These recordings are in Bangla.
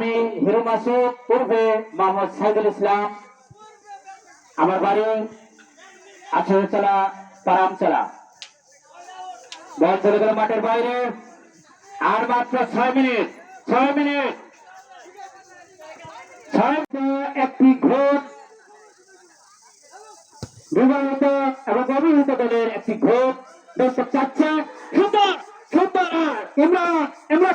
আমি হিরো মাসুদ, পূর্বে মোহাম্মদ সাইদুল ইসলাম। আমার বাড়ি আঠারো চালা পারাম চালা বল চলে গেল মাঠের বাইরে। আর মাত্র ছয় মিনিট ছয় মিনিট। একটি ঘোট বিবাহিত এবং অবিবাহিত দলের একটি ঘোট দর্শক চাচ্ছে। সুন্দর সুন্দর, ইমরান ইমরান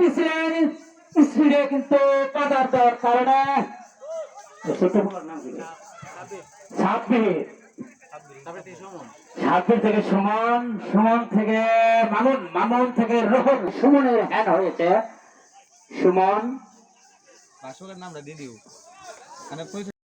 নিছিলেন স্পিডে কিন্তু কাদার দেওয়ার কারণে ছোট নাম কি? সাব্বির। সাব্বির। থেকে সুমন সুমন থেকে মামুন মামুন থেকে রোহন। সুমনের হ্যান্ড হয়েছে। সুমন। বাসকের নামটা দিয়ে দিও। মানে